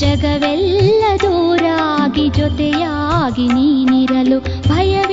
ಜಗವೆಲ್ಲ ದೂರಾಗಿ ಜೊತೆಯಾಗಿ ನೀನಿರಲು ಭಯ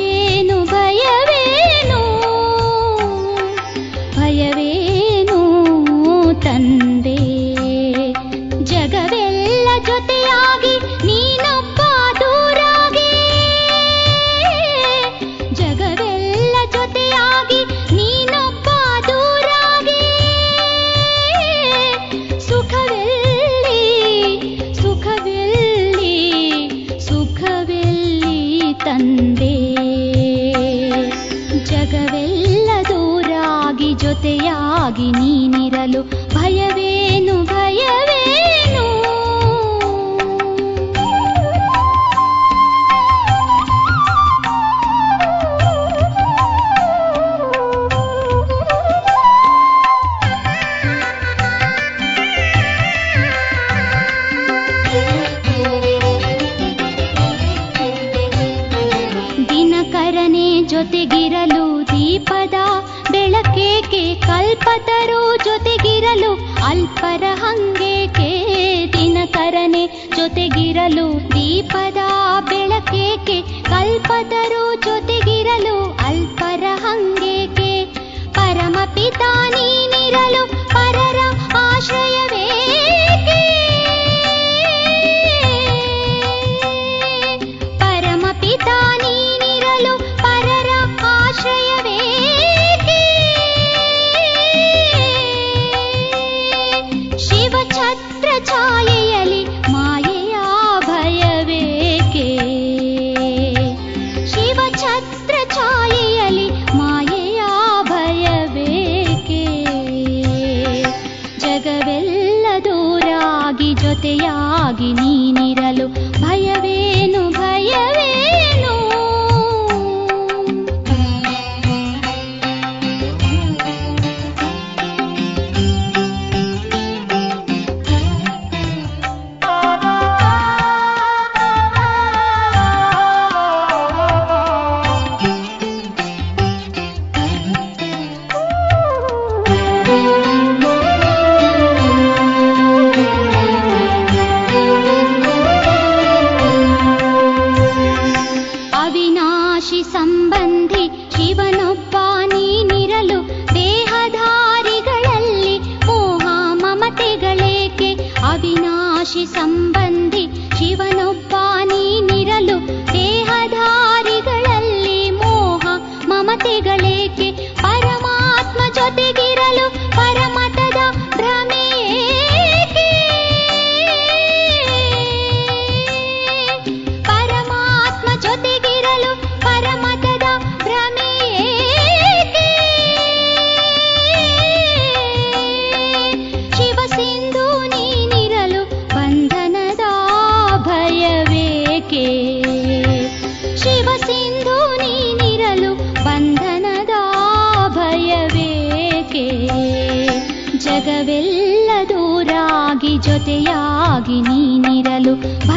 ಬಂದು ಬಾ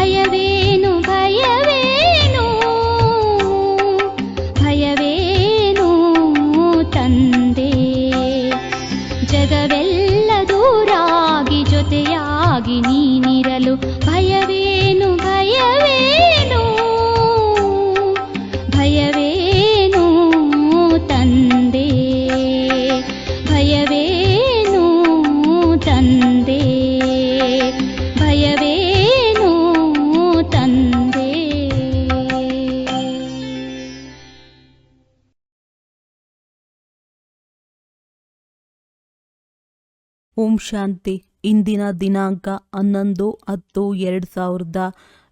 ಓಂ ಶಾಂತಿ. ಇಂದಿನ ದಿನಾಂಕ ಹನ್ನೊಂದು ಹತ್ತು ಎರಡು ಸಾವಿರದ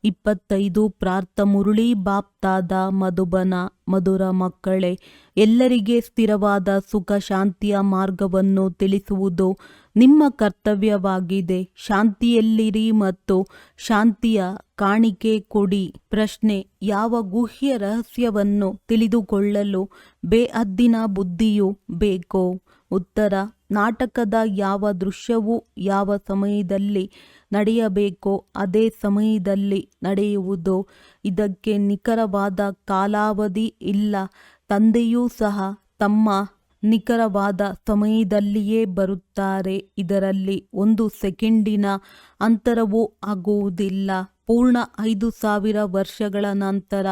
ಇಪ್ಪತ್ತೈದು. ಪ್ರಾರ್ಥ ಮುರುಳಿ ಬಾಪ್ತಾದ ಮಧುಬನ. ಮಧುರ ಮಕ್ಕಳೇ, ಎಲ್ಲರಿಗೆ ಸ್ಥಿರವಾದ ಸುಖ ಶಾಂತಿಯ ಮಾರ್ಗವನ್ನು ತಿಳಿಸುವುದು ನಿಮ್ಮ ಕರ್ತವ್ಯವಾಗಿದೆ. ಶಾಂತಿಯಲ್ಲಿರಿ ಮತ್ತು ಶಾಂತಿಯ ಕಾಣಿಕೆ ಕೊಡಿ. ಪ್ರಶ್ನೆ, ಯಾವ ಗುಹ್ಯ ರಹಸ್ಯವನ್ನು ತಿಳಿದುಕೊಳ್ಳಲು ಬೇಅದ್ದಿನ ಬುದ್ಧಿಯು ಬೇಕೋ? ಉತ್ತರ ನಾಟಕದ ಯಾವ ದೃಶ್ಯವು ಯಾವ ಸಮಯದಲ್ಲಿ ನಡೆಯಬೇಕೋ ಅದೇ ಸಮಯದಲ್ಲಿ ನಡೆಯುವುದು. ಇದಕ್ಕೆ ನಿಖರವಾದ ಕಾಲಾವಧಿ ಇಲ್ಲ. ತಂದೆಯೂ ಸಹ ತಮ್ಮ ನಿಖರವಾದ ಸಮಯದಲ್ಲಿಯೇ ಬರುತ್ತಾರೆ. ಇದರಲ್ಲಿ ಒಂದು ಸೆಕೆಂಡಿನ ಅಂತರವೂ ಆಗುವುದಿಲ್ಲ. ಪೂರ್ಣ ಐದು ಸಾವಿರ ವರ್ಷಗಳ ನಂತರ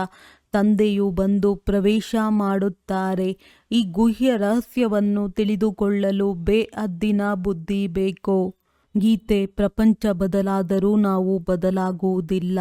ತಂದೆಯು ಬಂದು ಪ್ರವೇಶ ಮಾಡುತ್ತಾರೆ. ಈ ಗುಹ್ಯ ರಹಸ್ಯವನ್ನು ತಿಳಿದುಕೊಳ್ಳಲು ಬೇ ಅದ್ದಿನ ಬುದ್ಧಿ ಬೇಕು? ಗೀತೆ ಪ್ರಪಂಚ ಬದಲಾದರೂ ನಾವು ಬದಲಾಗುವುದಿಲ್ಲ.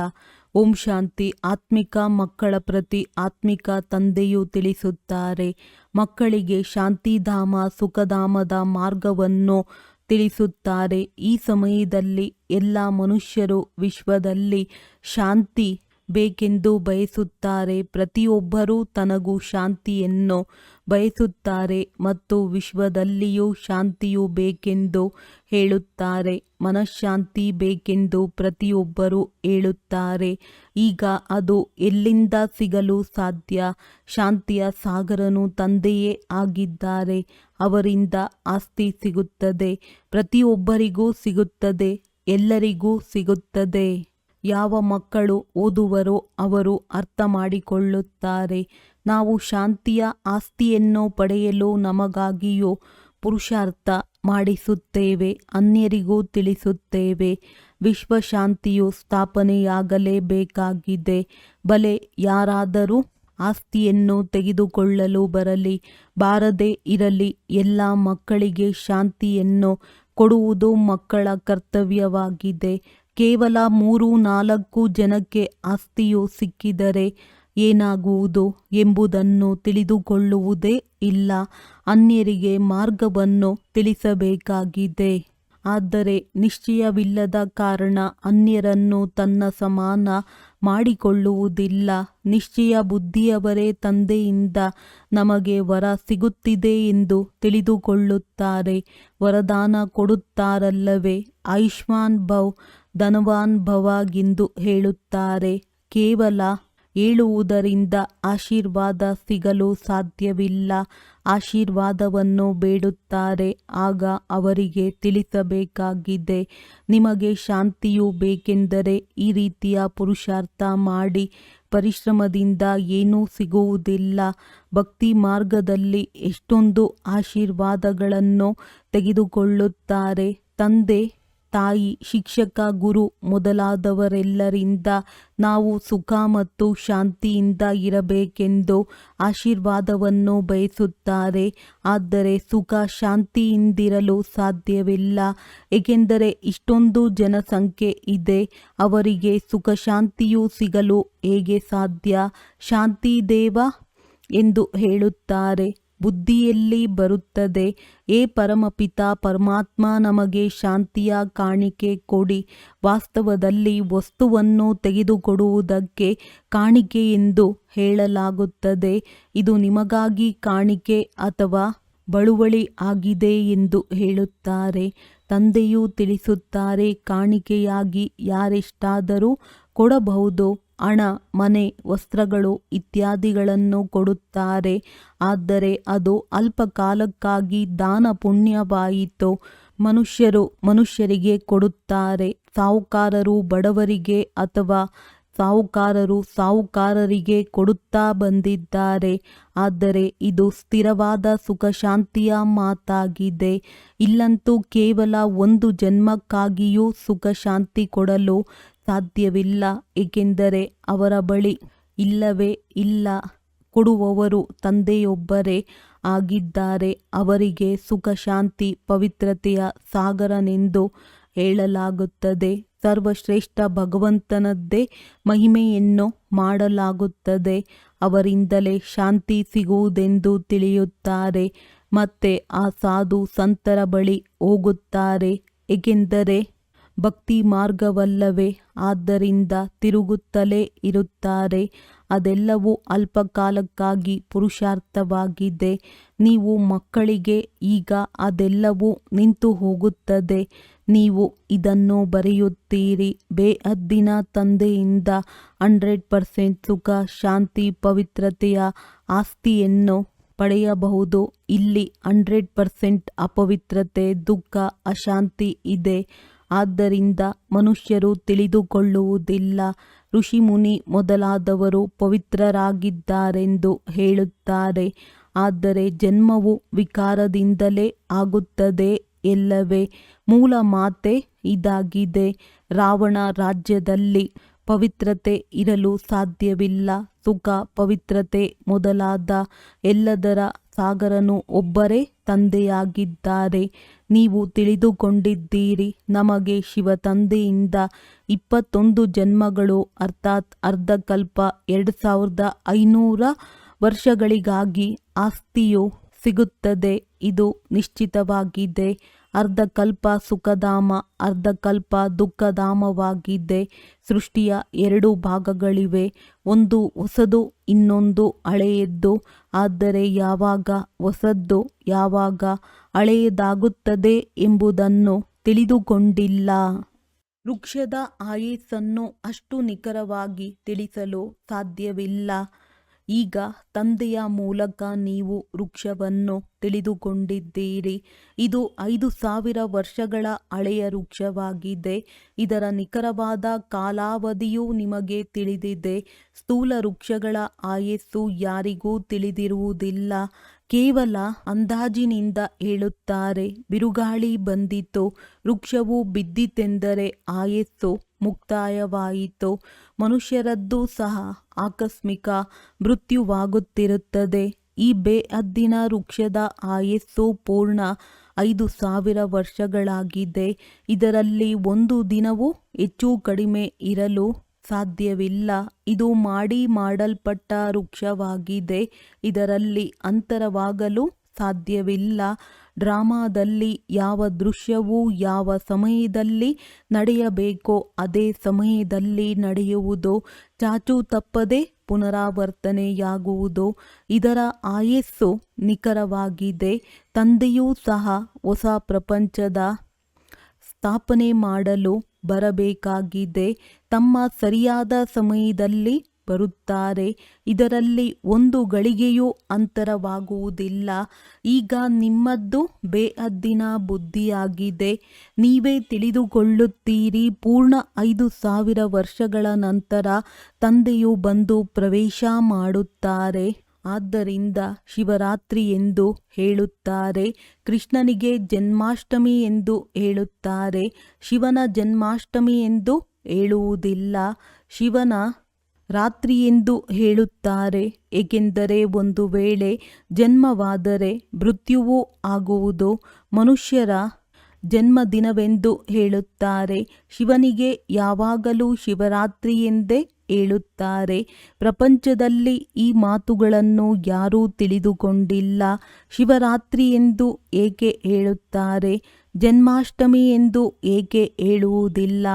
ಓಂ ಶಾಂತಿ ಆತ್ಮಿಕ ಮಕ್ಕಳ ಪ್ರತಿ ಆತ್ಮಿಕ ತಂದೆಯು ತಿಳಿಸುತ್ತಾರೆ. ಮಕ್ಕಳಿಗೆ ಶಾಂತಿಧಾಮ, ಸುಖಧಾಮದ ಮಾರ್ಗವನ್ನು ತಿಳಿಸುತ್ತಾರೆ. ಈ ಸಮಯದಲ್ಲಿ ಎಲ್ಲ ಮನುಷ್ಯರು ವಿಶ್ವದಲ್ಲಿ ಶಾಂತಿ ಬೇಕೆಂದು ಬಯಸುತ್ತಾರೆ ಪ್ರತಿಯೊಬ್ಬರೂ ತನಗೂ ಶಾಂತಿಯನ್ನು ಬಯಸುತ್ತಾರೆ ಮತ್ತು ವಿಶ್ವದಲ್ಲಿಯೂ ಶಾಂತಿಯು ಬೇಕೆಂದು ಹೇಳುತ್ತಾರೆ, ಮನಃಶಾಂತಿ ಬೇಕೆಂದು ಪ್ರತಿಯೊಬ್ಬರೂ ಹೇಳುತ್ತಾರೆ. ಈಗ ಅದು ಎಲ್ಲಿಂದ ಸಿಗಲು ಸಾಧ್ಯ? ಶಾಂತಿಯ ಸಾಗರನು ತಂದೆಯೇ ಆಗಿದ್ದಾರೆ, ಅವರಿಂದ ಆಸ್ತಿ ಸಿಗುತ್ತದೆ, ಪ್ರತಿಯೊಬ್ಬರಿಗೂ ಸಿಗುತ್ತದೆ, ಎಲ್ಲರಿಗೂ ಸಿಗುತ್ತದೆ. ಯಾವ ಮಕ್ಕಳು ಓದುವರೋ ಅವರು ಅರ್ಥ ಮಾಡಿಕೊಳ್ಳುತ್ತಾರೆ ನಾವು ಶಾಂತಿಯ ಆಸ್ತಿಯನ್ನು ಪಡೆಯಲು ನಮಗಾಗಿಯೂ ಪುರುಷಾರ್ಥ ಮಾಡಿಸುತ್ತೇವೆ, ಅನ್ಯರಿಗೂ ತಿಳಿಸುತ್ತೇವೆ. ವಿಶ್ವಶಾಂತಿಯು ಸ್ಥಾಪನೆಯಾಗಲೇಬೇಕಾಗಿದೆ. ಬಲೆ ಯಾರಾದರೂ ಆಸ್ತಿಯನ್ನು ತೆಗೆದುಕೊಳ್ಳಲು ಬರಲಿ, ಬಾರದೇ ಇರಲಿ, ಎಲ್ಲ ಮಕ್ಕಳಿಗೆ ಶಾಂತಿಯನ್ನು ಕೊಡುವುದು ಮಕ್ಕಳ ಕರ್ತವ್ಯವಾಗಿದೆ. ಕೇವಲ ಮೂರು ನಾಲ್ಕು ಜನಕ್ಕೆ ಆಸ್ತಿಯು ಸಿಕ್ಕಿದರೆ ಏನಾಗುವುದು ಎಂಬುದನ್ನು ತಿಳಿದುಕೊಳ್ಳುವುದೇ ಇಲ್ಲ. ಅನ್ಯರಿಗೆ ಮಾರ್ಗವನ್ನು ತಿಳಿಸಬೇಕಾಗಿದೆ. ಆದರೆ ನಿಶ್ಚಯವಿಲ್ಲದ ಕಾರಣ ಅನ್ಯರನ್ನು ತನ್ನ ಸಮಾನ ಮಾಡಿಕೊಳ್ಳುವುದಿಲ್ಲ. ನಿಶ್ಚಯ ಬುದ್ಧಿಯವರೇ ತಂದೆಯಿಂದ ನಮಗೆ ವರ ಸಿಗುತ್ತಿದೆ ಎಂದು ತಿಳಿದುಕೊಳ್ಳುತ್ತಾರೆ. ವರದಾನ ಕೊಡುತ್ತಾರಲ್ಲವೇ? ಆಯುಷ್ಮಾನ್ ಭವ್ ಧನವಾನ್ ಭವಾಗಿಂದು ಹೇಳುತ್ತಾರೆ. ಕೇವಲ ಹೇಳುವುದರಿಂದ ಆಶೀರ್ವಾದ ಸಿಗಲು ಸಾಧ್ಯವಿಲ್ಲ. ಆಶೀರ್ವಾದವನ್ನು ಬೇಡುತ್ತಾರೆ. ಆಗ ಅವರಿಗೆ ತಿಳಿಸಬೇಕಾಗಿದೆ. ನಿಮಗೆ ಶಾಂತಿಯು ಬೇಕೆಂದರೆ ಈ ರೀತಿಯ ಪುರುಷಾರ್ಥ ಮಾಡಿ ಪರಿಶ್ರಮದಿಂದ ಏನೂ ಸಿಗುವುದಿಲ್ಲ. ಭಕ್ತಿ ಮಾರ್ಗದಲ್ಲಿ ಎಷ್ಟೊಂದು ಆಶೀರ್ವಾದಗಳನ್ನು ತೆಗೆದುಕೊಳ್ಳುತ್ತಾರೆ. ತಂದೆ ತಾಯಿ, ಶಿಕ್ಷಕ, ಗುರು ಮೊದಲಾದವರೆಲ್ಲರಿಂದ ನಾವು ಸುಖ ಮತ್ತು ಶಾಂತಿಯಿಂದ ಇರಬೇಕೆಂದು ಆಶೀರ್ವಾದವನ್ನು ಬಯಸುತ್ತಾರೆ. ಆದರೆ ಸುಖ ಶಾಂತಿಯಿಂದಿರಲು ಸಾಧ್ಯವಿಲ್ಲ. ಏಕೆಂದರೆ ಇಷ್ಟೊಂದು ಜನಸಂಖ್ಯೆ ಇದೆ. ಅವರಿಗೆ ಸುಖ ಶಾಂತಿಯೂ ಸಿಗಲು ಹೇಗೆ ಸಾಧ್ಯ? ಶಾಂತಿ ದೇವ ಎಂದು ಹೇಳುತ್ತಾರೆ. ಬುದ್ಧಿಯಲ್ಲಿ ಬರುತ್ತದೆ. ಏ ಪರಮಪಿತ, ಪರಮಾತ್ಮ ನಮಗೆ ಶಾಂತಿಯ ಕಾಣಿಕೆ ಕೊಡಿ. ವಾಸ್ತವದಲ್ಲಿ ವಸ್ತುವನ್ನು ತೆಗೆದುಕೊಡುವುದಕ್ಕೆ ಕಾಣಿಕೆ ಎಂದು ಹೇಳಲಾಗುತ್ತದೆ. ಇದು ನಿಮಗಾಗಿ ಕಾಣಿಕೆ ಅಥವಾ ಬಳುವಳಿ ಆಗಿದೆ ಎಂದು ಹೇಳುತ್ತಾರೆ. ತಂದೆಯು ತಿಳಿಸುತ್ತಾರೆ, ಕಾಣಿಕೆಯಾಗಿ ಯಾರೆಷ್ಟಾದರೂ ಕೊಡಬಹುದು. ಹಣ, ಮನೆ, ವಸ್ತ್ರಗಳು ಇತ್ಯಾದಿಗಳನ್ನು ಕೊಡುತ್ತಾರೆ. ಆದರೆ ಅದು ಅಲ್ಪ ಕಾಲಕ್ಕಾಗಿ ದಾನ ಪುಣ್ಯವಾಯಿತು. ಮನುಷ್ಯರು ಮನುಷ್ಯರಿಗೆ ಕೊಡುತ್ತಾರೆ. ಸಾಹುಕಾರರು ಬಡವರಿಗೆ ಅಥವಾ ಸಾಹುಕಾರರು ಸಾಹುಕಾರರಿಗೆ ಕೊಡುತ್ತಾ ಬಂದಿದ್ದಾರೆ. ಆದರೆ ಇದು ಸ್ಥಿರವಾದ ಸುಖ ಶಾಂತಿಯ ಮಾತಾಗಿದೆ. ಇಲ್ಲಂತೂ ಕೇವಲ ಒಂದು ಜನ್ಮಕ್ಕಾಗಿಯೂ ಸುಖ ಶಾಂತಿ ಕೊಡಲು ಸಾಧ್ಯವಿಲ್ಲ, ಏಕೆಂದರೆ ಅವರ ಬಳಿ ಇಲ್ಲವೇ ಇಲ್ಲ. ಕೊಡುವವರು ತಂದೆಯೊಬ್ಬರೇ ಆಗಿದ್ದಾರೆ. ಅವರಿಗೆ ಸುಖ, ಶಾಂತಿ, ಪವಿತ್ರತೆಯ ಸಾಗರನೆಂದು ಹೇಳಲಾಗುತ್ತದೆ. ಸರ್ವಶ್ರೇಷ್ಠ ಭಗವಂತನದ್ದೇ ಮಹಿಮೆಯನ್ನು ಮಾಡಲಾಗುತ್ತದೆ. ಅವರಿಂದಲೇ ಶಾಂತಿ ಸಿಗುವುದೆಂದು ತಿಳಿಯುತ್ತಾರೆ. ಮತ್ತೆ ಆ ಸಾಧು ಸಂತರ ಬಳಿ ಹೋಗುತ್ತಾರೆ. ಏಕೆಂದರೆ ಭಕ್ತಿ ಮಾರ್ಗವಲ್ಲವೇ ಆದ್ದರಿಂದ ತಿರುಗುತ್ತಲೇ ಇರುತ್ತಾರೆ. ಅದೆಲ್ಲವೂ ಅಲ್ಪಕಾಲಕ್ಕಾಗಿ ಪುರುಷಾರ್ಥವಾಗಿದೆ. ನೀವು ಮಕ್ಕಳಿಗೆ ಈಗ ಅದೆಲ್ಲವೂ ನಿಂತು ಹೋಗುತ್ತದೆ ನೀವು ಇದನ್ನು ಬರೆಯುತ್ತೀರಿ. ಬೇಹದ್ದಿನ ತಂದೆಯಿಂದ ಹಂಡ್ರೆಡ್ ಪರ್ಸೆಂಟ್ ಸುಖ, ಶಾಂತಿ, ಪವಿತ್ರತೆಯ ಆಸ್ತಿಯನ್ನು ಪಡೆಯಬಹುದು. ಇಲ್ಲಿ ಹಂಡ್ರೆಡ್ ಪರ್ಸೆಂಟ್ ಅಪವಿತ್ರತೆ, ದುಃಖ, ಅಶಾಂತಿ ಇದೆ. ಆದ್ದರಿಂದ ಮನುಷ್ಯರು ತಿಳಿದುಕೊಳ್ಳುವುದಿಲ್ಲ. ಋಷಿಮುನಿ ಮೊದಲಾದವರು ಪವಿತ್ರರಾಗಿದ್ದಾರೆಂದು ಹೇಳುತ್ತಾರೆ. ಆದರೆ ಜನ್ಮವು ವಿಕಾರದಿಂದಲೇ ಆಗುತ್ತದೆ ಎಲ್ಲವೇ. ಮೂಲ ಮಾತೆ ಇದಾಗಿದೆ. ರಾವಣ ರಾಜ್ಯದಲ್ಲಿ ಪವಿತ್ರತೆ ಇರಲು ಸಾಧ್ಯವಿಲ್ಲ. ಸುಖ, ಪವಿತ್ರತೆ ಮೊದಲಾದ ಎಲ್ಲದರ ಸಾಗರನು ಒಬ್ಬರೇ ತಂದೆಯಾಗಿದ್ದಾರೆ. ನೀವು ತಿಳಿದುಕೊಂಡಿದ್ದೀರಿ, ನಮಗೆ ಶಿವ ತಂದೆಯಿಂದ ಇಪ್ಪತ್ತೊಂದು ಜನ್ಮಗಳು, ಅರ್ಥಾತ್ ಅರ್ಧಕಲ್ಪ ಎರಡು ಸಾವಿರದ ಐನೂರ ವರ್ಷಗಳಿಗಾಗಿ ಆಸ್ತಿಯು ಸಿಗುತ್ತದೆ. ಇದು ನಿಶ್ಚಿತವಾಗಿದೆ. ಅರ್ಧಕಲ್ಪ ಸುಖಧಾಮ, ಅರ್ಧಕಲ್ಪ ದುಃಖಧಾಮವಾಗಿದ್ದೆ. ಸೃಷ್ಟಿಯ ಎರಡು ಭಾಗಗಳಿವೆ. ಒಂದು ಹೊಸದು, ಇನ್ನೊಂದು ಹಳೆಯದ್ದು. ಆದರೆ ಯಾವಾಗ ಹೊಸದ್ದು, ಯಾವಾಗ ಹಳೆಯದಾಗುತ್ತದೆ ಎಂಬುದನ್ನು ತಿಳಿದುಕೊಂಡಿಲ್ಲ. ವೃಕ್ಷದ ಆಯಸ್ಸನ್ನು ಅಷ್ಟು ನಿಖರವಾಗಿ ತಿಳಿಸಲು ಸಾಧ್ಯವಿಲ್ಲ. ಈಗ ತಂದೆಯ ಮೂಲಕ ನೀವು ವೃಕ್ಷವನ್ನು ತಿಳಿದುಕೊಂಡಿದ್ದೀರಿ. ಇದು ಐದು ಸಾವಿರ ವರ್ಷಗಳ ಹಳೆಯ ವೃಕ್ಷವಾಗಿದೆ. ಇದರ ನಿಖರವಾದ ಕಾಲಾವಧಿಯೂ ನಿಮಗೆ ತಿಳಿದಿದೆ. ಸ್ಥೂಲ ವೃಕ್ಷಗಳ ಆಯಸ್ಸು ಯಾರಿಗೂ ತಿಳಿದಿರುವುದಿಲ್ಲ. ಕೇವಲ ಅಂದಾಜಿನಿಂದ ಹೇಳುತ್ತಾರೆ, ಬಿರುಗಾಳಿ ಬಂದಿತು. ವೃಕ್ಷವು ಬಿದ್ದಿತೆಂದರೆ ಆಯಸ್ಸು ಮುಕ್ತಾಯವಾಯಿತು. ಮನುಷ್ಯರದ್ದು ಸಹ ಆಕಸ್ಮಿಕ ಮೃತ್ಯುವಾಗುತ್ತಿರುತ್ತದೆ. ಈ ಬೇಅದ್ದಿನ ವೃಕ್ಷದ ಆಯಸ್ಸು ಪೂರ್ಣ ಐದು ಸಾವಿರ ವರ್ಷಗಳಾಗಿದೆ. ಇದರಲ್ಲಿ ಒಂದು ದಿನವೂ ಹೆಚ್ಚು ಕಡಿಮೆ ಇರಲು ಸಾಧ್ಯವಿಲ್ಲ. ಇದು ಮಾಡಿ ಮಾಡಲ್ಪಟ್ಟ ವೃಕ್ಷವಾಗಿದೆ. ಇದರಲ್ಲಿ ಅಂತರವಾಗಲು ಸಾಧ್ಯವಿಲ್ಲ. ಡ್ರಾಮಾದಲ್ಲಿ ಯಾವ ದೃಶ್ಯವು ಯಾವ ಸಮಯದಲ್ಲಿ ನಡೆಯಬೇಕೋ ಅದೇ ಸಮಯದಲ್ಲಿ ನಡೆಯುವುದು ಚಾಚು ತಪ್ಪದೆ ಪುನರಾವರ್ತನೆಯಾಗುವುದು. ಇದರ ಆಯಸ್ಸು ನಿಖರವಾಗಿದೆ. ತಂದೆಯೂ ಸಹ ಹೊಸ ಪ್ರಪಂಚದ ಸ್ಥಾಪನೆ ಮಾಡಲು ಬರಬೇಕಾಗಿದೆ. ತಮ್ಮ ಸರಿಯಾದ ಸಮಯದಲ್ಲಿ ಬರುತ್ತಾರೆ. ಇದರಲ್ಲಿ ಒಂದು ಗಳಿಗೆಯೂ ಅಂತರವಾಗುವುದಿಲ್ಲ. ಈಗ ನಿಮ್ಮದ್ದು ಬೇಹದ್ದಿನ ಬುದ್ಧಿಯಾಗಿದೆ. ನೀವೇ ತಿಳಿದುಕೊಳ್ಳುತ್ತೀರಿ, ಪೂರ್ಣ ಐದು ಸಾವಿರ ವರ್ಷಗಳ ನಂತರ ತಂದೆಯು ಬಂದು ಪ್ರವೇಶ ಮಾಡುತ್ತಾರೆ. ಆದ್ದರಿಂದ ಶಿವರಾತ್ರಿ ಎಂದು ಹೇಳುತ್ತಾರೆ, ಕೃಷ್ಣನಿಗೆ ಜನ್ಮಾಷ್ಟಮಿ ಎಂದು ಹೇಳುತ್ತಾರೆ, ಶಿವನ ಜನ್ಮಾಷ್ಟಮಿ ಎಂದು ಹೇಳುವುದಿಲ್ಲ. ಶಿವನ ರಾತ್ರಿ ಎಂದು ಹೇಳುತ್ತಾರೆ. ಏಕೆಂದರೆ ಒಂದು ವೇಳೆ ಜನ್ಮವಾದರೆ ಮೃತ್ಯುವೂ ಆಗುವುದು ಮನುಷ್ಯರ ಜನ್ಮದಿನವೆಂದು ಹೇಳುತ್ತಾರೆ. ಶಿವನಿಗೆ ಯಾವಾಗಲೂ ಶಿವರಾತ್ರಿ ಎಂದೇ ಹೇಳುತ್ತಾರೆ. ಪ್ರಪಂಚದಲ್ಲಿ ಈ ಮಾತುಗಳನ್ನು ಯಾರೂ ತಿಳಿದುಕೊಂಡಿಲ್ಲ. ಶಿವರಾತ್ರಿ ಎಂದು ಏಕೆ ಹೇಳುತ್ತಾರೆ? ಜನ್ಮಾಷ್ಟಮಿ ಎಂದು ಏಕೆ ಹೇಳುವುದಿಲ್ಲ?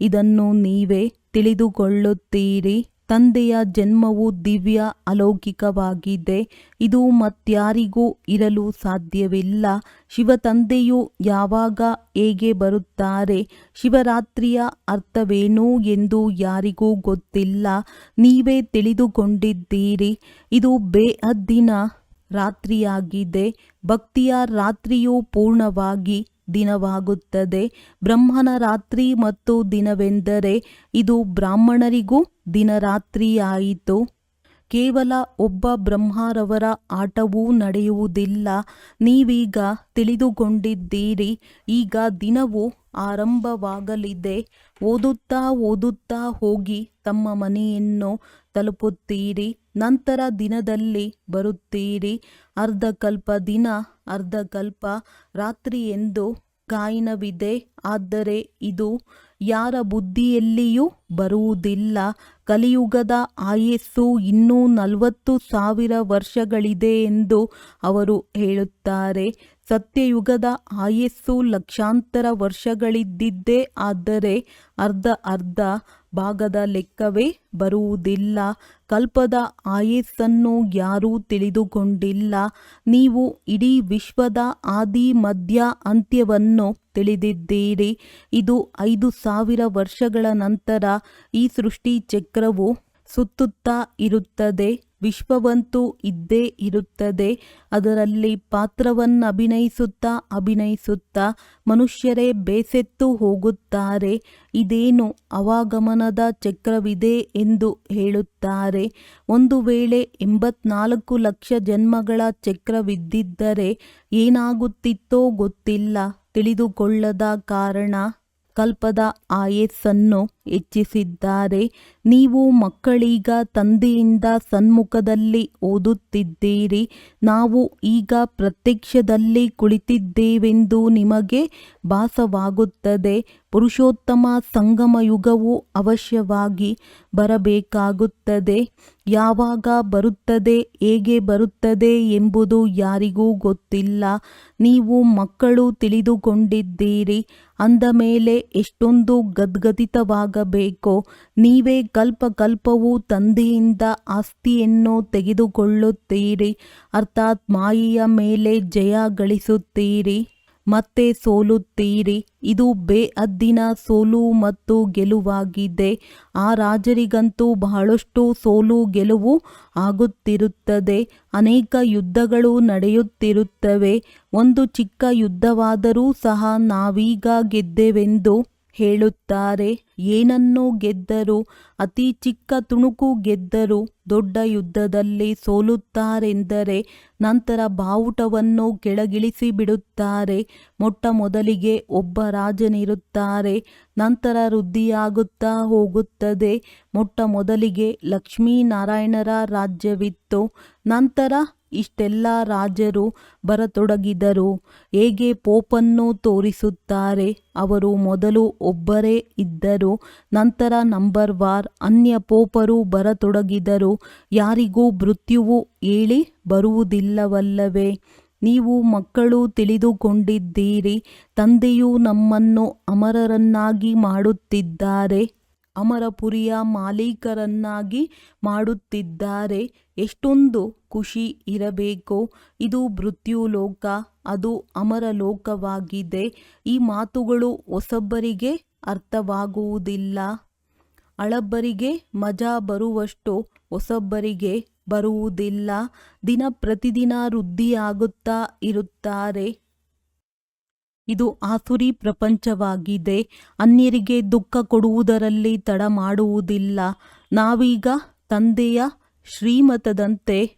ಇದನ್ನು ನೀವೇ ತಿಳಿದುಕೊಳ್ಳುತ್ತೀರಿ. ತಂದೆಯ ಜನ್ಮವು ದಿವ್ಯ ಅಲೌಕಿಕವಾಗಿದೆ. ಇದು ಮತ್ಯಾರಿಗೂ ಇರಲು ಸಾಧ್ಯವಿಲ್ಲ. ಶಿವತಂದೆಯು ಯಾವಾಗ ಹೇಗೆ ಬರುತ್ತಾರೆ? ಶಿವರಾತ್ರಿಯ ಅರ್ಥವೇನು ಎಂದು ಯಾರಿಗೂ ಗೊತ್ತಿಲ್ಲ. ನೀವೇ ತಿಳಿದುಕೊಂಡಿದ್ದೀರಿ. ಇದು ಬೇಹದ್ದಿನ ರಾತ್ರಿಯಾಗಿದೆ. ಭಕ್ತಿಯ ರಾತ್ರಿಯು ಪೂರ್ಣವಾಗಿ ದಿನವಾಗುತ್ತದೆ. ಬ್ರಹ್ಮನ ರಾತ್ರಿ ಮತ್ತು ದಿನವೆಂದರೆ ಇದು ಬ್ರಾಹ್ಮಣರಿಗೂ ದಿನರಾತ್ರಿಯಾಯಿತು. ಕೇವಲ ಒಬ್ಬ ಬ್ರಹ್ಮರವರ ಆಟವೂ ನಡೆಯುವುದಿಲ್ಲ. ನೀವೀಗ ತಿಳಿದುಕೊಂಡಿದ್ದೀರಿ. ಈಗ ದಿನವು ಆರಂಭವಾಗಲಿದೆ. ಓದುತ್ತಾ ಓದುತ್ತಾ ಹೋಗಿ ತಮ್ಮ ಮನೆಯನ್ನು ತಲುಪುತ್ತೀರಿ, ನಂತರ ದಿನದಲ್ಲಿ ಬರುತ್ತೀರಿ. ಅರ್ಧಕಲ್ಪ ದಿನ ಅರ್ಧಕಲ್ಪ ರಾತ್ರಿ ಎಂದು ಕಾಯಿನವಿದೆ. ಆದರೆ ಇದು ಯಾರ ಬುದ್ಧಿಯಲ್ಲಿಯೂ ಬರುವುದಿಲ್ಲ. ಕಲಿಯುಗದ ಆಯಸ್ಸು ಇನ್ನೂ ನಲವತ್ತು ಸಾವಿರ ವರ್ಷಗಳಿದೆ ಎಂದು ಅವರು ಹೇಳುತ್ತಾರೆ. ಸತ್ಯಯುಗದ ಆಯಸ್ಸು ಲಕ್ಷಾಂತರ ವರ್ಷಗಳಿದ್ದಿದ್ದೇ, ಆದರೆ ಅರ್ಧ ಅರ್ಧ ಭಾಗದ ಲೆಕ್ಕವೇ ಬರುವುದಿಲ್ಲ. ಕಲ್ಪದ ಆಯಸ್ಸನ್ನು ಯಾರೂ ತಿಳಿದುಕೊಂಡಿಲ್ಲ. ನೀವು ಇಡೀ ವಿಶ್ವದ ಆದಿ ಮಧ್ಯ ಅಂತ್ಯವನ್ನು ತಿಳಿದಿದ್ದೀರಿ. ಇದು ಐದು ಸಾವಿರ ವರ್ಷಗಳ ನಂತರ ಈ ಸೃಷ್ಟಿ ಚಕ್ರವು ಸುತ್ತುತ್ತಾ ಇರುತ್ತದೆ. ವಿಶ್ವವಂತೂ ಇದ್ದೇ ಇರುತ್ತದೆ. ಅದರಲ್ಲಿ ಪಾತ್ರವನ್ನು ಅಭಿನಯಿಸುತ್ತಾ ಮನುಷ್ಯರೇ ಬೇಸೆತ್ತು ಹೋಗುತ್ತಾರೆ. ಇದೇನು ಅವಾಗಮನದ ಚಕ್ರವಿದೆ ಎಂದು ಹೇಳುತ್ತಾರೆ. ಒಂದು ವೇಳೆ ಎಂಬತ್ನಾಲ್ಕು ಲಕ್ಷ ಜನ್ಮಗಳ ಚಕ್ರವಿದ್ದಿದ್ದರೆ ಏನಾಗುತ್ತಿತ್ತೋ ಗೊತ್ತಿಲ್ಲ. ತಿಳಿದುಕೊಳ್ಳದ ಕಾರಣ ಕಲ್ಪದ ಆಯಸ್ಸನ್ನು ಹೆಚ್ಚಿಸಿದ್ದಾರೆ. ನೀವು ಮಕ್ಕಳೀಗ ತಂದೆಯಿಂದ ಸನ್ಮುಖದಲ್ಲಿ ಓದುತ್ತಿದ್ದೀರಿ. ನಾವು ಈಗ ಪ್ರತ್ಯಕ್ಷದಲ್ಲಿ ಕುಳಿತಿದ್ದೇವೆಂದು ನಿಮಗೆ ಭಾಸವಾಗುತ್ತದೆ. ಪುರುಷೋತ್ತಮ ಸಂಗಮ ಯುಗವು ಅವಶ್ಯವಾಗಿ ಬರಬೇಕಾಗುತ್ತದೆ. ಯಾವಾಗ ಬರುತ್ತದೆ, ಹೇಗೆ ಬರುತ್ತದೆ ಎಂಬುದು ಯಾರಿಗೂ ಗೊತ್ತಿಲ್ಲ. ನೀವು ಮಕ್ಕಳು ತಿಳಿದುಕೊಂಡಿದ್ದೀರಿ. ಅಂದ ಮೇಲೆ ಎಷ್ಟೊಂದು ಗದ್ಗದಿತವಾಗಬೇಕೋ ನೀವೇ ಕಲ್ಪ ಕಲ್ಪವೂ ತಂದೆಯಿಂದ ಆಸ್ತಿಯನ್ನು ತೆಗೆದುಕೊಳ್ಳುತ್ತೀರಿ. ಅರ್ಥಾತ್ ಮಾಯಿಯ ಮೇಲೆ ಜಯ ಗಳಿಸುತ್ತೀರಿ, ಮತ್ತೆ ಸೋಲುತ್ತೀರಿ. ಇದು ಬೇಅದ್ದಿನ ಸೋಲು ಮತ್ತು ಗೆಲುವಾಗಿದೆ. ಆ ರಾಜರಿಗಂತೂ ಬಹಳಷ್ಟು ಸೋಲು ಗೆಲುವು ಆಗುತ್ತಿರುತ್ತದೆ. ಅನೇಕ ಯುದ್ಧಗಳು ನಡೆಯುತ್ತಿರುತ್ತವೆ. ಒಂದು ಚಿಕ್ಕ ಯುದ್ಧವಾದರೂ ಸಹ ನಾವೀಗ ಗೆದ್ದೆವೆಂದು ಹೇಳುತ್ತಾರೆ, ಏನನ್ನೋ ಗೆದ್ದರು, ಅತಿ ಚಿಕ್ಕ ತುಣುಕು ಗೆದ್ದರು, ದೊಡ್ಡ ಯುದ್ಧದಲ್ಲಿ ಸೋಲುತ್ತಾರೆಂದರೆ ನಂತರ ಬಾವುಟವನ್ನು ಕೆಳಗಿಳಿಸಿ ಬಿಡುತ್ತಾರೆ, ಮೊಟ್ಟ ಮೊದಲಿಗೆ ಒಬ್ಬ ರಾಜನಿರುತ್ತಾರೆ, ನಂತರ ವೃದ್ಧಿಯಾಗುತ್ತಾ ಹೋಗುತ್ತದೆ, ಮೊಟ್ಟ ಮೊದಲಿಗೆ ಲಕ್ಷ್ಮೀನಾರಾಯಣರ ರಾಜ್ಯವಿತ್ತು, ನಂತರ ಇಷ್ಟೆಲ್ಲ ರಾಜರು ಬರತೊಡಗಿದರು. ಹೇಗೆ ಪೋಪನ್ನು ತೋರಿಸುತ್ತಾರೆ? ಅವರು ಮೊದಲು ಒಬ್ಬರೇ ಇದ್ದರು, ನಂತರ ನಂಬರ್ ವಾರ್ ಅನ್ಯ ಪೋಪರು ಬರತೊಡಗಿದರು. ಯಾರಿಗೂ ಮೃತ್ಯುವು ಹೇಳಿ ಬರುವುದಿಲ್ಲವಲ್ಲವೇ? ನೀವು ಮಕ್ಕಳು ತಿಳಿದುಕೊಂಡಿದ್ದೀರಿ, ತಂದೆಯು ನಮ್ಮನ್ನು ಅಮರರನ್ನಾಗಿ ಮಾಡುತ್ತಿದ್ದಾರೆ. ಅಮರಪುರಿಯ ಮಾಲೀಕರನ್ನಾಗಿ ಮಾಡುತ್ತಿದ್ದಾರೆ. ಎಷ್ಟೊಂದು ಖುಷಿ ಇರಬೇಕು. ಇದು ಮೃತ್ಯುಲೋಕ, ಅದು ಅಮರ ಲೋಕವಾಗಿದೆ ಈ ಮಾತುಗಳು ಹೊಸಬ್ಬರಿಗೆ ಅರ್ಥವಾಗುವುದಿಲ್ಲ. ಅಳಬ್ಬರಿಗೆ ಮಜಾ ಬರುವಷ್ಟು ಹೊಸಬ್ಬರಿಗೆ ಬರುವುದಿಲ್ಲ. ದಿನ ಪ್ರತಿದಿನ ವೃದ್ಧಿಯಾಗುತ್ತಾ ಇರುತ್ತಾರೆ. ಇದು ಆಸುರಿ ಪ್ರಪಂಚವಾಗಿದೆ. ಅನ್ಯರಿಗೆ ದುಃಖ ಕೊಡುವುದರಲ್ಲಿ ತಡ ಮಾಡುವುದಿಲ್ಲ. ನಾವೀಗ ತಂದೆಯ ಶ್ರೀಮತದಂತೆ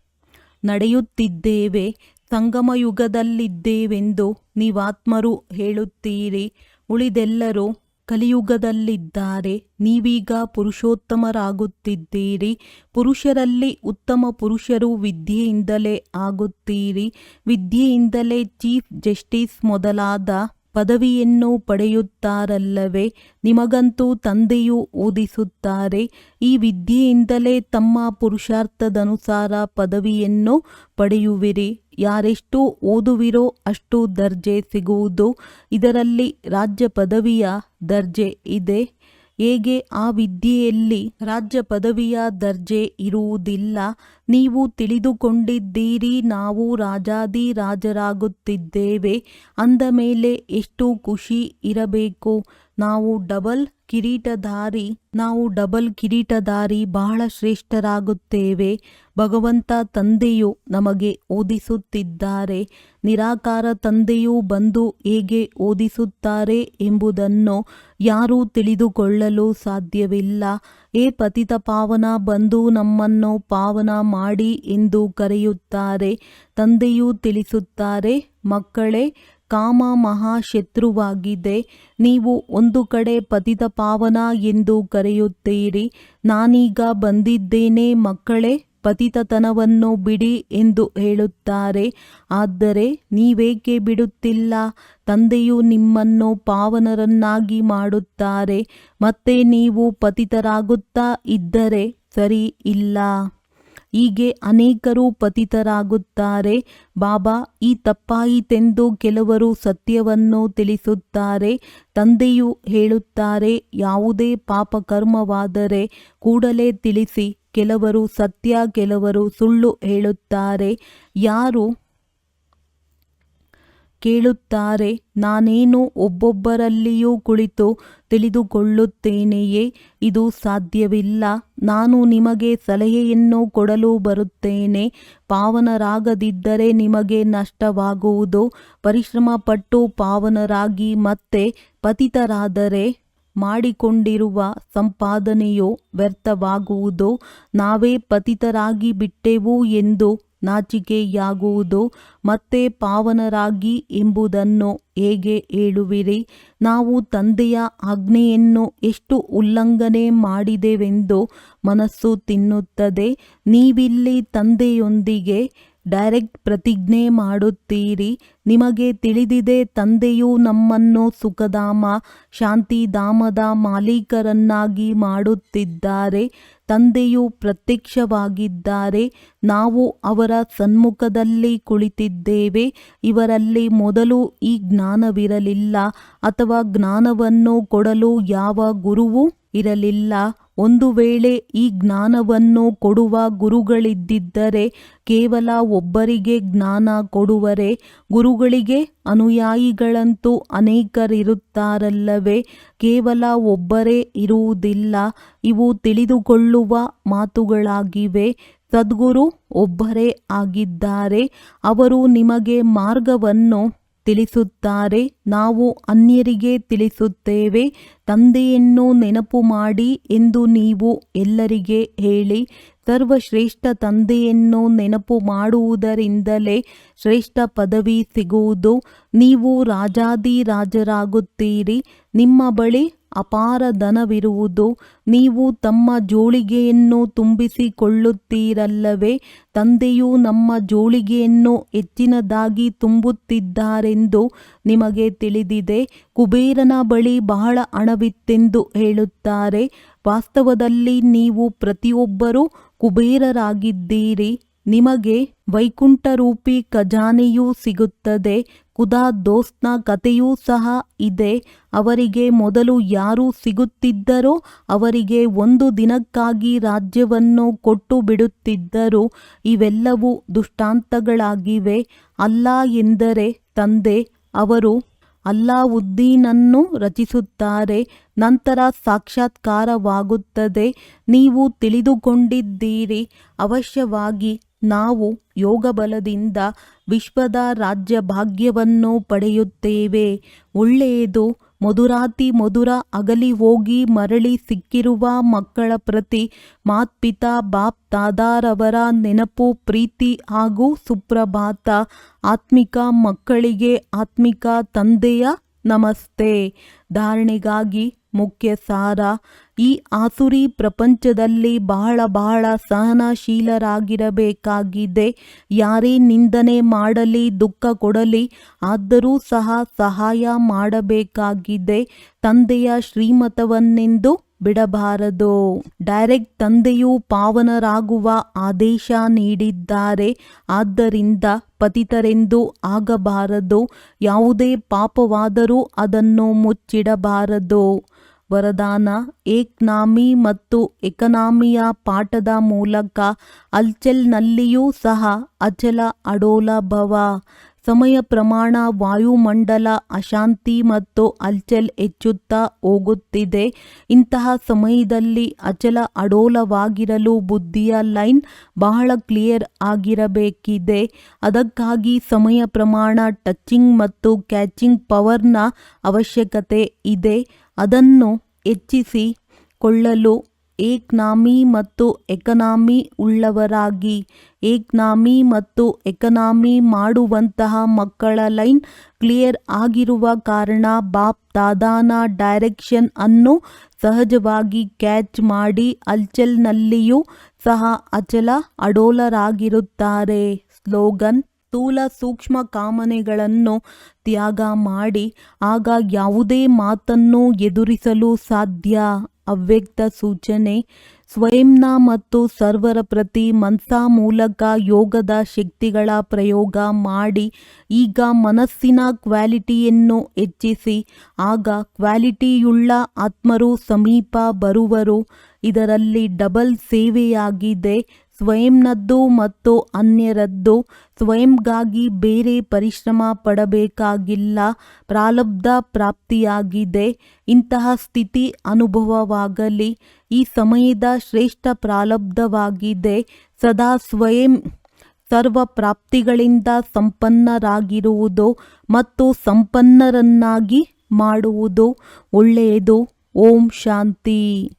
ನಡೆಯುತ್ತಿದ್ದೇವೆ. ಸಂಗಮ ಯುಗದಲ್ಲಿದ್ದೇವೆಂದು ನೀವಾತ್ಮರು ಹೇಳುತ್ತೀರಿ. ಉಳಿದೆಲ್ಲರೂ ಕಲಿಯುಗದಲ್ಲಿದ್ದಾರೆ. ನೀವೀಗ ಪುರುಷೋತ್ತಮರಾಗುತ್ತಿದ್ದೀರಿ. ಪುರುಷರಲ್ಲಿ ಉತ್ತಮ ಪುರುಷರು ವಿದ್ಯೆಯಿಂದಲೇ ಆಗುತ್ತೀರಿ. ವಿದ್ಯೆಯಿಂದಲೇ ಚೀಫ್ ಜಸ್ಟಿಸ್ ಮೊದಲಾದ ಪದವಿಯನ್ನು ಪಡೆಯುತ್ತಾರಲ್ಲವೇ? ನಿಮಗಂತೂ ತಂದೆಯು ಓದಿಸುತ್ತಾರೆ. ಈ ವಿದ್ಯೆಯಿಂದಲೇ ತಮ್ಮ ಪುರುಷಾರ್ಥದನುಸಾರ ಪದವಿಯನ್ನು ಪಡೆಯುವಿರಿ. ಯಾರೆಷ್ಟು ಓದುವಿರೋ ಅಷ್ಟು ದರ್ಜೆ ಸಿಗುವುದು. ಇದರಲ್ಲಿ ರಾಜ್ಯ ಪದವಿಯ ದರ್ಜೆ ಇದೆ. ಹೇಗೆ ಆ ವಿದ್ಯೆಯಲ್ಲಿ ರಾಜ್ಯ ಪದವಿಯ ದರ್ಜೆ ಇರುವುದಿಲ್ಲ. ನೀವು ತಿಳಿದುಕೊಂಡಿದ್ದೀರಿ, ನಾವು ರಾಜಾದಿ ರಾಜರಾಗುತ್ತಿದ್ದೇವೆ. ಅಂದ ಮೇಲೆ ಎಷ್ಟು ಖುಷಿ ಇರಬೇಕು. ನಾವು ಡಬಲ್ ಕಿರೀಟಧಾರಿ, ನಾವು ಡಬಲ್ ಕಿರೀಟಧಾರಿ ಬಹಳ ಶ್ರೇಷ್ಠರಾಗುತ್ತೇವೆ. ಭಗವಂತ ತಂದೆಯು ನಮಗೆ ಓದಿಸುತ್ತಿದ್ದಾರೆ. ನಿರಾಕಾರ ತಂದೆಯು ಬಂದು ಹೇಗೆ ಓದಿಸುತ್ತಾರೆ ಎಂಬುದನ್ನು ಯಾರೂ ತಿಳಿದುಕೊಳ್ಳಲು ಸಾಧ್ಯವಿಲ್ಲ. ಏ ಪತಿತ ಪಾವನ ಬಂದು ನಮ್ಮನ್ನು ಪಾವನ ಮಾಡಿ ಎಂದು ಕರೆಯುತ್ತಾರೆ. ತಂದೆಯು ತಿಳಿಸುತ್ತಾರೆ, ಮಕ್ಕಳೇ, ಕಾಮ ಮಹಾಶತ್ರುವಾಗಿದೆ ನೀವು ಒಂದು ಕಡೆ ಪತಿತ ಪಾವನ ಎಂದು ಕರೆಯುತ್ತೀರಿ. ನಾನೀಗ ಬಂದಿದ್ದೇನೆ ಮಕ್ಕಳೇ ಪತಿತತನವನ್ನು ಬಿಡಿ ಎಂದು ಹೇಳುತ್ತಾರೆ. ಆದರೆ ನೀವೇಕೆ ಬಿಡುತ್ತಿಲ್ಲ? ತಂದೆಯು ನಿಮ್ಮನ್ನು ಪಾವನರನ್ನಾಗಿ ಮಾಡುತ್ತಾರೆ. ಮತ್ತೆ ನೀವು ಪತಿತರಾಗುತ್ತಾ ಇದ್ದರೆ ಸರಿ ಇಲ್ಲ. ಹೀಗೆ ಅನೇಕರು ಪತಿತರಾಗುತ್ತಾರೆ. ಬಾಬಾ, ಈ ತಪ್ಪಾಯಿತೆಂದು ಕೆಲವರು ಸತ್ಯವನ್ನು ತಿಳಿಸುತ್ತಾರೆ. ತಂದೆಯು ಹೇಳುತ್ತಾರೆ, ಯಾವುದೇ ಪಾಪಕರ್ಮವಾದರೆ ಕೂಡಲೇ ತಿಳಿಸಿ. ಕೆಲವರು ಸತ್ಯ, ಕೆಲವರು ಸುಳ್ಳು ಹೇಳುತ್ತಾರೆ. ಯಾರು ಕೇಳುತ್ತಾರೆ, ನಾನೇನು ಒಬ್ಬೊಬ್ಬರಲ್ಲಿಯೂ ಕುಳಿತು ತಿಳಿದುಕೊಳ್ಳುತ್ತೇನೆಯೇ? ಇದು ಸಾಧ್ಯವಿಲ್ಲ. ನಾನು ನಿಮಗೆ ಸಲಹೆಯನ್ನು ಕೊಡಲು ಬರುತ್ತೇನೆ. ಪಾವನರಾಗದಿದ್ದರೆ ನಿಮಗೆ ನಷ್ಟವಾಗುವುದು. ಪರಿಶ್ರಮಪಟ್ಟು ಪಾವನರಾಗಿ ಮತ್ತೆ ಪತಿತರಾದರೆ ಮಾಡಿಕೊಂಡಿರುವ ಸಂಪಾದನೆಯೋ ವ್ಯರ್ಥವಾಗುವುದೋ, ನಾವೇ ಪತಿತರಾಗಿ ಬಿಟ್ಟೆವು ಎಂದು ನಾಚಿಕೆಯಾಗುವುದೋ, ಮತ್ತೆ ಪಾವನರಾಗಿ ಎಂಬುದನ್ನು ಹೇಗೆ ಹೇಳುವಿರಿ? ನಾವು ತಂದೆಯ ಆಜ್ಞೆಯನ್ನು ಎಷ್ಟು ಉಲ್ಲಂಘನೆ ಮಾಡಿದೆವೆಂದು ಮನಸ್ಸು ತಿನ್ನುತ್ತದೆ. ನೀವಿಲ್ಲಿ ತಂದೆಯೊಂದಿಗೆ ಡೈರೆಕ್ಟ್ ಪ್ರತಿಜ್ಞೆ ಮಾಡುತ್ತೀರಿ. ನಿಮಗೆ ತಿಳಿದಿದೆ, ತಂದೆಯು ನಮ್ಮನ್ನು ಸುಖಧಾಮ, ಶಾಂತಿಧಾಮದ ಮಾಲೀಕರನ್ನಾಗಿ ಮಾಡುತ್ತಿದ್ದಾರೆ. ತಂದೆಯು ಪ್ರತ್ಯಕ್ಷವಾಗಿದ್ದಾರೆ. ನಾವು ಅವರ ಸನ್ಮುಖದಲ್ಲಿ ಕುಳಿತಿದ್ದೇವೆ. ಇವರಲ್ಲಿ ಮೊದಲು ಈ ಜ್ಞಾನವಿರಲಿಲ್ಲ. ಅಥವಾ ಜ್ಞಾನವನ್ನು ಕೊಡಲು ಯಾವ ಗುರುವೂ ಇರಲಿಲ್ಲ. ಒಂದು ವೇಳೆ ಈ ಜ್ಞಾನವನ್ನು ಕೊಡುವ ಗುರುಗಳಿದ್ದಿದ್ದರೆ ಕೇವಲ ಒಬ್ಬರಿಗೆ ಜ್ಞಾನ ಕೊಡುವರೆ. ಗುರುಗಳಿಗೆ ಅನುಯಾಯಿಗಳಂತೂ ಅನೇಕರಿರುತ್ತಾರಲ್ಲವೇ. ಕೇವಲ ಒಬ್ಬರೇ ಇರುವುದಿಲ್ಲ. ಇವು ತಿಳಿದುಕೊಳ್ಳುವ ಮಾತುಗಳಾಗಿವೆ. ಸದ್ಗುರು ಒಬ್ಬರೇ ಆಗಿದ್ದಾರೆ. ಅವರು ನಿಮಗೆ ಮಾರ್ಗವನ್ನು ತಿಳಿಸುತ್ತಾರೆ. ನಾವು ಅನ್ಯರಿಗೆ ತಿಳಿಸುತ್ತೇವೆ. ತಂದೆಯನ್ನು ನೆನಪು ಮಾಡಿ ಎಂದು ನೀವು ಎಲ್ಲರಿಗೆ ಹೇಳಿ. ಸರ್ವಶ್ರೇಷ್ಠ ತಂದೆಯನ್ನು ನೆನಪು ಮಾಡುವುದರಿಂದಲೇ ಶ್ರೇಷ್ಠ ಪದವಿ ಸಿಗುವುದು. ನೀವು ರಾಜಾದಿರಾಜರಾಗುತ್ತೀರಿ ನಿಮ್ಮ ಬಳಿ ಅಪಾರ ಧನವಿರುವುದು. ನೀವು ತಮ್ಮ ಜೋಳಿಗೆಯನ್ನು ತುಂಬಿಸಿಕೊಳ್ಳುತ್ತೀರಲ್ಲವೇ? ತಂದೆಯು ನಮ್ಮ ಜೋಳಿಗೆಯನ್ನು ಹೆಚ್ಚಿನದಾಗಿ ತುಂಬುತ್ತಿದ್ದಾರೆಂದು ನಿಮಗೆ ತಿಳಿದಿದೆ. ಕುಬೇರನ ಬಳಿ ಬಹಳ ಹಣವಿತ್ತೆಂದು ಹೇಳುತ್ತಾರೆ. ವಾಸ್ತವದಲ್ಲಿ ನೀವು ಪ್ರತಿಯೊಬ್ಬರೂ ಕುಬೇರರಾಗಿದ್ದೀರಿ. ನಿಮಗೆ ವೈಕುಂಠರೂಪಿ ಖಜಾನೆಯೂ ಸಿಗುತ್ತದೆ, ಖುದಾ ದೋಸ್ತ್ನ ಕಥೆಯೂ ಸಹ ಇದೆ. ಅವರಿಗೆ ಮೊದಲು ಯಾರು ಸಿಗುತ್ತಿದ್ದರೋ, ಅವರಿಗೆ ಒಂದು ದಿನಕ್ಕಾಗಿ ರಾಜ್ಯವನ್ನು ಕೊಟ್ಟು ಬಿಡುತ್ತಿದ್ದರು. ಇವೆಲ್ಲವೂ ದುಷ್ಟಾಂತಗಳಾಗಿವೆ. ಅಲ್ಲ ಎಂದರೆ ತಂದೆ, ಅವರು ಅಲ್ಲಾವುದ್ದೀನನ್ನು ರಚಿಸುತ್ತಾರೆ, ನಂತರ ಸಾಕ್ಷಾತ್ಕಾರವಾಗುತ್ತದೆ. ನೀವು ತಿಳಿದುಕೊಂಡಿದ್ದೀರಿ, ಅವಶ್ಯವಾಗಿ ನಾವು ಯೋಗಬಲದಿಂದ ವಿಶ್ವದ ರಾಜ್ಯ ಭಾಗ್ಯವನ್ನು ಪಡೆಯುತ್ತೇವೆ. ಒಳ್ಳೆಯದು, ಮಧುರಾತಿ ಮಧುರ ಅಗಲಿ ಹೋಗಿ ಮರಳಿ ಸಿಕ್ಕಿರುವ ಮಕ್ಕಳ ಪ್ರತಿ ಮಾತ್ಪಿತಾ ಬಾಪ್ ತಾದಾರವರ ನೆನಪು, ಪ್ರೀತಿ ಹಾಗೂ ಸುಪ್ರಭಾತ. ಆತ್ಮಿಕ ಮಕ್ಕಳಿಗೆ ಆತ್ಮಿಕ ತಂದೆಯ ನಮಸ್ತೆ. ಧಾರಣೆಗಾಗಿ ಮುಖ್ಯ ಸಾರ. ಈ ಆಸುರಿ ಪ್ರಪಂಚದಲ್ಲಿ ಬಹಳ ಬಹಳ ಸಹನಶೀಲರಾಗಿರಬೇಕಾಗಿದೆ. ಯಾರೇ ನಿಂದನೆ ಮಾಡಲಿ, ದುಃಖ ಕೊಡಲಿ, ಆದರೂ ಸಹ ಸಹಾಯ ಮಾಡಬೇಕಾಗಿದೆ. ತಂದೆಯ ಶ್ರೀಮತವನ್ನೆಂದು ಬಿಡಬಾರದು. ಡೈರೆಕ್ಟ್ ತಂದೆಯು ಪಾವನರಾಗುವ ಆದೇಶ ನೀಡಿದ್ದಾರೆ. ಆದ್ದರಿಂದ ಪತಿತರೆಂದು ಆಗಬಾರದು. ಯಾವುದೇ ಪಾಪವಾದರೂ ಅದನ್ನು ಮುಚ್ಚಿಡಬಾರದು. ವರದಾನ ಏಕ್ನಾಮಿ ಮತ್ತು ಎಕನಾಮಿಯ ಪಾಠದ ಮೂಲಕ ಅಲ್ಚೆಲ್ನಲ್ಲಿಯೂ ಸಹ ಅಚಲ ಅಡೋಲ ಭವ. ಸಮಯ ಪ್ರಮಾಣ ವಾಯುಮಂಡಲ ಅಶಾಂತಿ ಮತ್ತು ಅಲ್ಚಲ್ ಹೆಚ್ಚುತ್ತಾ ಹೋಗುತ್ತಿದೆ. ಇಂತಹ ಸಮಯದಲ್ಲಿ ಅಚಲ ಅಡೋಲವಾಗಿರಲು ಬುದ್ಧಿಯ ಲೈನ್ ಬಹಳ ಕ್ಲಿಯರ್ ಆಗಿರಬೇಕಿದೆ. ಅದಕ್ಕಾಗಿ ಸಮಯ ಪ್ರಮಾಣ ಟಚಿಂಗ್ ಮತ್ತು ಕ್ಯಾಚಿಂಗ್ ಪವರ್ನ ಅವಶ್ಯಕತೆ ಇದೆ. ಅದನ್ನು ಹೆಚ್ಚಿಸಿ ಕೊಳ್ಳಲು ಏಕ್ನಾಮಿ ಮತ್ತು ಎಕನಾಮಿ ಉಳ್ಳವರಾಗಿ. ಏಕ್ನಾಮಿ ಮತ್ತು ಎಕನಾಮಿ ಮಾಡುವಂತಹ ಮಕ್ಕಳ ಲೈನ್ ಕ್ಲಿಯರ್ ಆಗಿರುವ ಕಾರಣ ಬಾಪ್ ದಾದಾನ ಡೈರೆಕ್ಷನ್ ಅನ್ನು ಸಹಜವಾಗಿ ಕ್ಯಾಚ್ ಮಾಡಿ ಅಲ್ಚಲ್ನಲ್ಲಿಯೂ ಸಹ ಅಚಲ ಅಡೋಲರಾಗಿರುತ್ತಾರೆ. ಸ್ಲೋಗನ್ ಸ್ಥೂಲ ಸೂಕ್ಷ್ಮ ಕಾಮನೆಗಳನ್ನು ತ್ಯಾಗ ಮಾಡಿ, ಆಗ ಯಾವುದೇ ಮಾತನ್ನು ಎದುರಿಸಲು ಸಾಧ್ಯ? ಅವ್ಯಕ್ತ ಸೂಚನೆ, ಸ್ವಯಂನ ಮತ್ತು ಸರ್ವರ ಪ್ರತಿ ಮನ್ಸಾ ಮೂಲಕ ಯೋಗದ ಶಕ್ತಿಗಳ ಪ್ರಯೋಗ ಮಾಡಿ, ಈಗ ಮನಸ್ಸಿನ ಕ್ವಾಲಿಟಿಯನ್ನು ಹೆಚ್ಚಿಸಿ, ಆಗ ಕ್ವಾಲಿಟಿಯುಳ್ಳ ಆತ್ಮರು ಸಮೀಪ ಬರುವರು. ಇದರಲ್ಲಿ ಡಬಲ್ ಸೇವೆಯಾಗಿದೆ. ಸ್ವಯಂನದ್ದು ಮತ್ತು ಅನ್ಯರದ್ದು, ಸ್ವಯಂಗಾಗಿ ಬೇರೆ ಪರಿಶ್ರಮ ಪಡಬೇಕಾಗಿಲ್ಲ, ಪ್ರಾಲಬ್ಧ ಪ್ರಾಪ್ತಿಯಾಗಿದೆ. ಇಂತಹ ಸ್ಥಿತಿ ಅನುಭವವಾಗಲಿ. ಈ ಸಮಯದ ಶ್ರೇಷ್ಠ ಪ್ರಾಲಬ್ಧವಾಗಿದೆ. ಸದಾ ಸ್ವಯಂ ಸರ್ವ ಪ್ರಾಪ್ತಿಗಳಿಂದ ಸಂಪನ್ನರಾಗಿರುವುದು ಮತ್ತು ಸಂಪನ್ನರನ್ನಾಗಿ ಮಾಡುವುದು ಒಳ್ಳೆಯದು. ಓಂ ಶಾಂತಿ.